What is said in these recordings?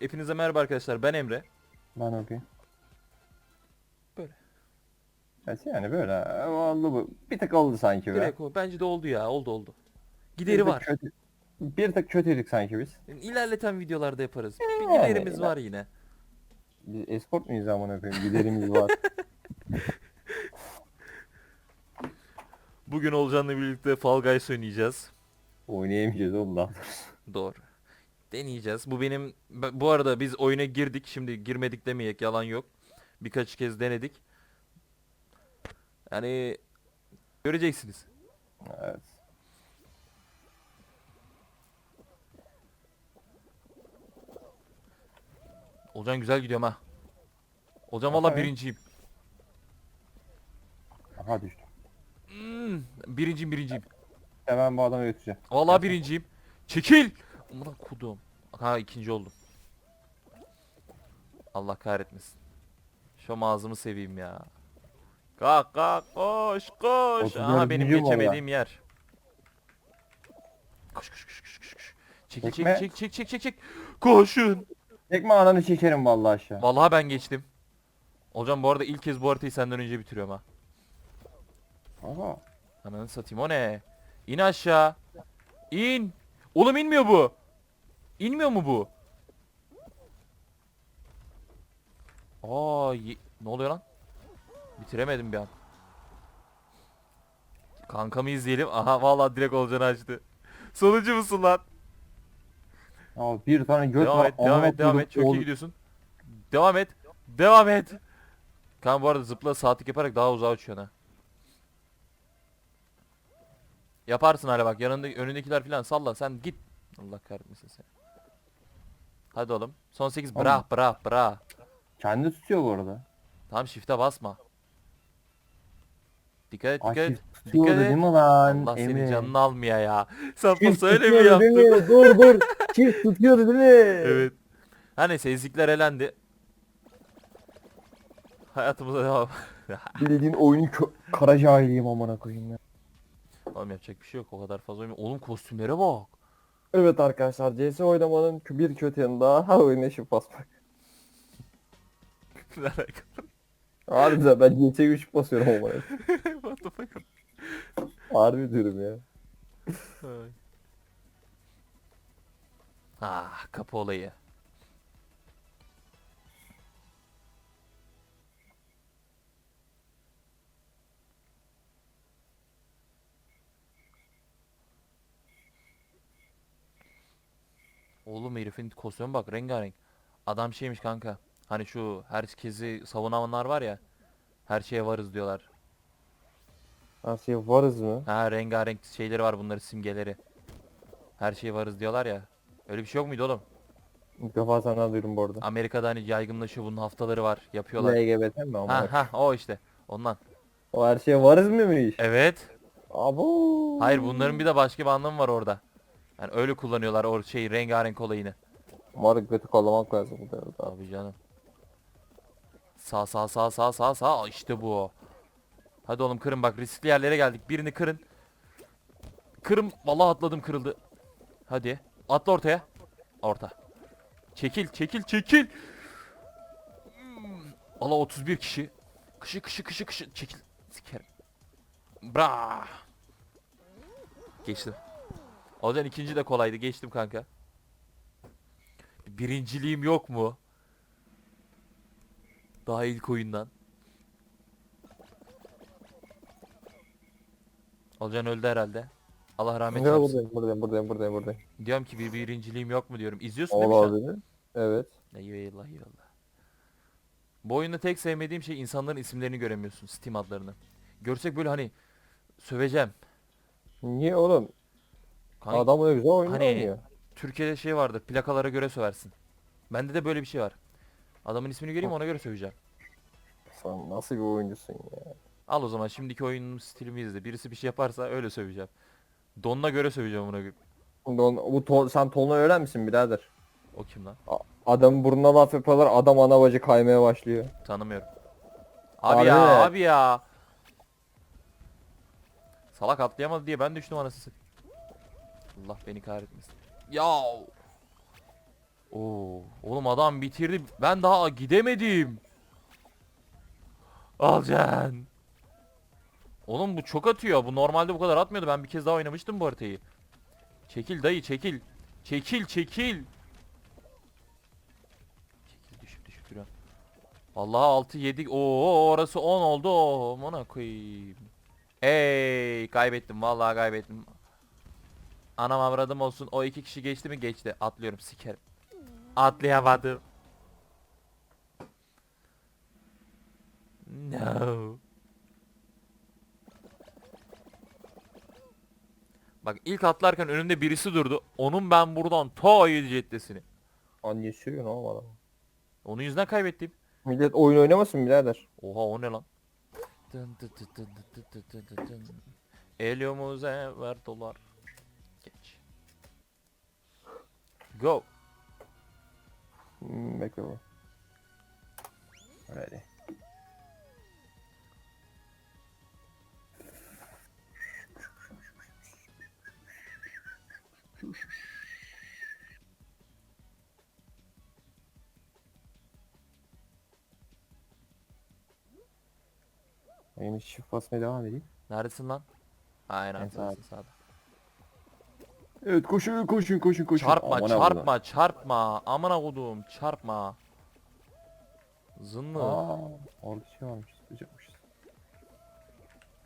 Hepinize merhaba arkadaşlar ben Emre. Ben okuyayım. Böyle. Evet yani böyle oldu bu. Bir tık oldu sanki be. Direkt o. Bence de oldu ya oldu oldu. Bir Gideri tık var. Kötü, bir tık kötüydük sanki biz. İlerleten videolarda yaparız. Bir Yani, giderimiz var yine. Biz escort muyuz amına koyayım? Giderimiz var. Bugün Olcan'la birlikte Fall Guys oynayacağız. Oynayamayacağız oğlum daha. Doğru. Deneyeceğiz. Bu benim bu arada biz oyuna girdik. Şimdi girmedik demeyek yalan yok. Birkaç kez denedik. Yani göreceksiniz. Evet. Olcan güzel gidiyorum ha. Olcan valla birinciyim. Aha düştüm. Hmm, birinciyim birinciyim. Hemen bu adamı götüreceğim. Vallahi birinciyim. Çekil. Amına kudum. Ha ikinci oldum. Allah kahretmesin. Şu ağzımı seveyim ya. Kalk kalk koş koş. Aha benim geçemediğim yer. Koş koş koş koş koş. koş. Çekil çek Çekme. çek çek çek çek çek. Koşun. Tekme ananı çekerim vallahi aşağı. Vallahi ben geçtim. Hocam bu arada ilk kez bu haritayı senden önce bitiriyorum ha. Aha. Ananı satayım o ne? İn aşağı. İn. Oğlum inmiyor bu. İnmiyor mu bu? Aa ne oluyor lan? Bitiremedim bir an. Kankamı izleyelim. Aha vallahi direkt olacağını açtı. Sonucu musun lan? Ya bir tane göt Devam var. et, devam amına et, devam et. Çok iyi gidiyorsun. Devam et. Devam et. Kan bu arada zıpla saatlik yaparak daha uzağa uçuyorsun ha. Yaparsın hala bak yanında önündekiler falan salla sen git. Allah kahretmesin seni. Hadi oğlum. Son 8 bra Tamam. bra bra. Kendi tutuyor bu arada. Tamam shift'e basma. Dikkat et dikkat Ay et. tutuyordu Dikkat et. değil mi lan? Allah senin Emre? canını almıyor ya. Sen Çift pas öyle mi tutuyordu yaptın? mi? Dur dur. Çift tutuyordu değil mi? Evet. Her neyse ezikler elendi. Hayatımıza devam. Bildiğin oyunun kö- kara cahiliyim amına koyayım ya. Oğlum yapacak bir şey yok o kadar fazla oyun. Oğlum kostümlere bak. Evet arkadaşlar CS oynamanın bir kötü yanı daha shift basmak. Ne alaka? Harbiden ben CS 3 basıyorum ama. What the fuck? Harbi diyorum ya. Ay. ah kapı olayı. Oğlum herifin kostümü bak rengarenk. Adam şeymiş kanka. Hani şu herkesi savunanlar var ya. Her şeye varız diyorlar. Her şey varız mı? Ha rengarenk şeyleri var bunların simgeleri. Her şeye varız diyorlar ya. Öyle bir şey yok muydu oğlum? İlk defa senden duydum bu arada. Amerika'da hani yaygınlaşıyor bunun haftaları var. Yapıyorlar. LGBT mi ama? Ha ha o işte. Ondan. O her şeye varız mıymış? Evet. Abo. Hayır bunların bir de başka bir anlamı var orada. Yani öyle kullanıyorlar o şey rengarenk olayını. Moruk götü kollamak lazım bu arada. Abi canım. Sağ sağ sağ sağ sağ sağ işte bu. Hadi oğlum kırın bak riskli yerlere geldik. Birini kırın. Kırın. Vallahi atladım kırıldı. Hadi. Atla ortaya. Orta. Çekil çekil çekil. Allah 31 kişi. Kışı kışı kışı kışı. Çekil. Sikerim. Bra. Geçtim. Yüzden ikinci de kolaydı. Geçtim kanka. Birinciliğim yok mu? Daha ilk oyundan. Olcan öldü herhalde. Allah rahmet Ya eylesin. buradayım buradayım buradayım buradayım buradayım. Diyorum ki bir birinciliğim yok mu diyorum. İzliyorsun değil mi şu an? Olabilir. Evet. Eyvallah eyvallah. Bu oyunda tek sevmediğim şey insanların isimlerini göremiyorsun. Steam adlarını. Görsek böyle hani söveceğim. Niye oğlum? Kanka, Adam öyle güzel oyun hani- oynuyor. Türkiye'de şey vardır. Plakalara göre söversin. Bende de böyle bir şey var. Adamın ismini göreyim ona göre söveceğim. Sen nasıl bir oyuncusun ya? Al o zaman şimdiki oyunun stilimi izle. Birisi bir şey yaparsa öyle söveceğim. Donuna göre söveceğim ona göre. Don, bu ton, sen tonla öğren misin birader? O kim lan? A- Adam burnuna laf yapıyorlar adam ana bacı kaymaya başlıyor. Tanımıyorum. Abi Harbi ya abi ya. Salak atlayamadı diye ben düştüm anasını. Allah beni kahretmesin. Ya. Oo, oğlum adam bitirdi. Ben daha gidemedim. Alcan. Oğlum bu çok atıyor. Bu normalde bu kadar atmıyordu. Ben bir kez daha oynamıştım bu haritayı. Çekil dayı çekil. Çekil çekil. Çekil düşüp düşüp duruyor. Vallahi 6 7 Oo orası 10 oldu. Oo, Amına koyayım. Ey kaybettim vallahi kaybettim. Anam avradım olsun. O iki kişi geçti mi? Geçti. Atlıyorum sikerim. Atlayamadım. No. Bak ilk atlarken önümde birisi durdu. Onun ben buradan ta 7 ceddesini. Annesi yiyor ne oğlum adam. Onun yüzünden kaybettim. Millet oyun oynamasın birader. Oha o ne lan? Dın dın var dolar. Go. Hmm, bekle bu. Öyle. Benim çift basmaya devam edeyim. Neredesin lan? Aynen En sağda. sağda. Evet koşun koşun koşun koşun. Çarpma Aman çarpma çarpma. Amına kodum çarpma. Zınlı. Aa, orada şey varmış. Sıcakmışız.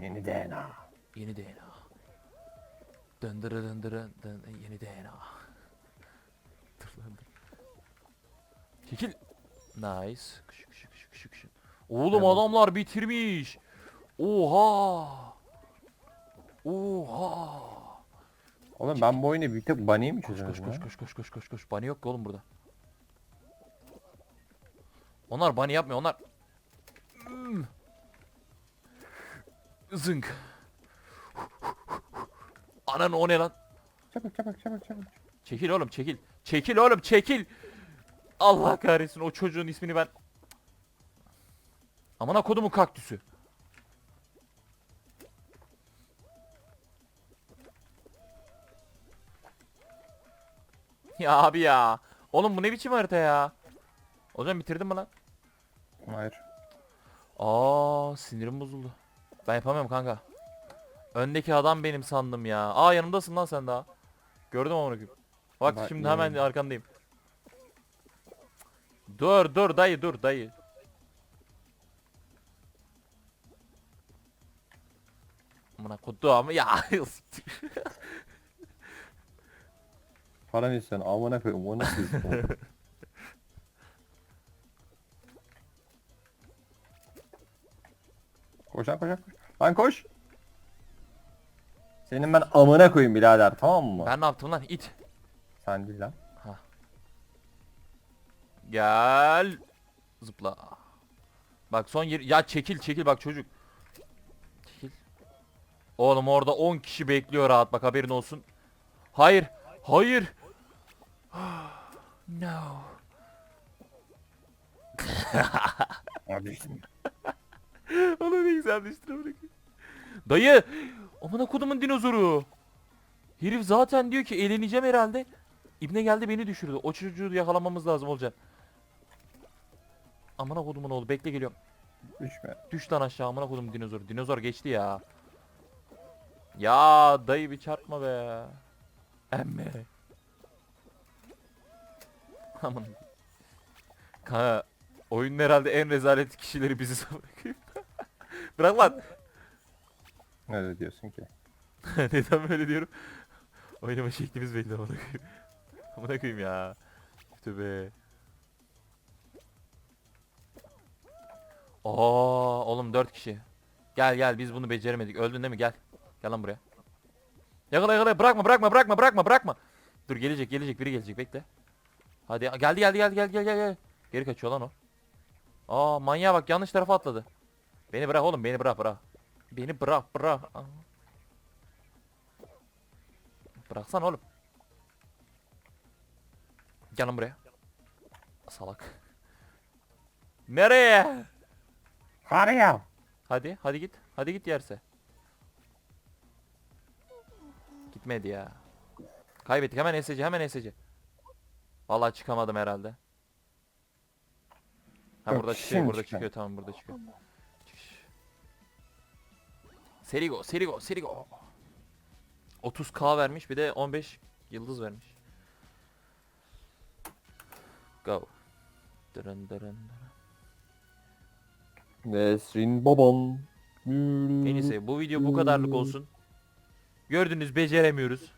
Yeni DNA. Yeni DNA. Döndürü döndürü dön yeni DNA. Dur lan dur. Çekil. Nice. Kış kış kış kış kış. Oğlum adamlar bitirmiş. Oha. Oha. Oğlum ben bu oyunu bir tek Bunny'i mi Koş çözüyorum koş koş ya? koş koş koş koş koş. Bunny yok ki oğlum burada. Onlar bunny yapmıyor onlar. Hmm. Zınk. Ananı o ne lan? Çabuk çabuk çabuk çabuk. Çekil oğlum çekil. Çekil oğlum çekil. Allah kahretsin o çocuğun ismini ben. Amına kodumun kaktüsü. Ya abi ya. Oğlum bu ne biçim harita ya? Hocam bitirdin mi lan? Hayır. Aa sinirim bozuldu. Ben yapamıyorum kanka. Öndeki adam benim sandım ya. Aa yanımdasın lan sen daha. Gördüm onu. Bak Bak, şimdi hemen yemin- arkandayım. Dur dur dayı dur dayı. Amına kodum ya. Ne istiyorsun? Amına koyayım. O nasıl istiyorsun? Koşan koşan koş. Lan koş. Senin ben amına koyayım birader tamam mı? ben ne yaptım lan it. Sen değil lan. Gel. Zıpla. Bak son yer ya çekil çekil bak çocuk. Çekil. Oğlum orada 10 kişi bekliyor rahat bak haberin olsun. Hayır. Hayır. no. Abi Onu ne güzel düştü bırakayım. Dayı. Amına kodumun dinozoru. Herif zaten diyor ki eğleneceğim herhalde. İbne geldi beni düşürdü. O çocuğu yakalamamız lazım olacak. Amına kodumun oğlu bekle geliyorum. düşme. Düş lan aşağı amına kodum dinozor. Dinozor geçti ya. Ya dayı bir çarpma be. Emme. Aman. Kanka oyunun herhalde en rezalet kişileri bizi bırakıyor. Bırak lan. Öyle diyorsun ki. Neden böyle diyorum? Oynama şeklimiz belli amına koyayım. Amına koyayım ya. Tövbe. Oo oğlum 4 kişi. Gel gel biz bunu beceremedik. Öldün değil mi? Gel. Gel lan buraya. Yakala yakala bırakma bırakma bırakma bırakma bırakma. Dur gelecek gelecek biri gelecek bekle. Hadi geldi geldi geldi geldi gel gel gel. Geri kaçıyor lan o. Aa manyağa bak yanlış tarafa atladı. Beni bırak oğlum beni bırak bırak. Beni bırak bırak. Aa. Bıraksan oğlum. Gel lan buraya. Salak. Nereye? Hadi ya. Hadi, hadi git. Hadi git yerse. Gitmedi ya. Kaybettik. Hemen SC, hemen SC. Vallahi çıkamadım herhalde. Ha Yok, burada çıkıyor, şimdi burada çıkar. çıkıyor. Tamam burada çıkıyor. Çıkış. Seri go, seri go, seri go. 30k vermiş bir de 15 yıldız vermiş. Go. Dırın dırın dırın. Nesrin baban. En iyisi bu video bu kadarlık olsun. Gördünüz beceremiyoruz.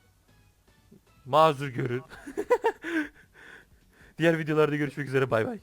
Mazur görün. Diğer videolarda görüşmek üzere bay bay.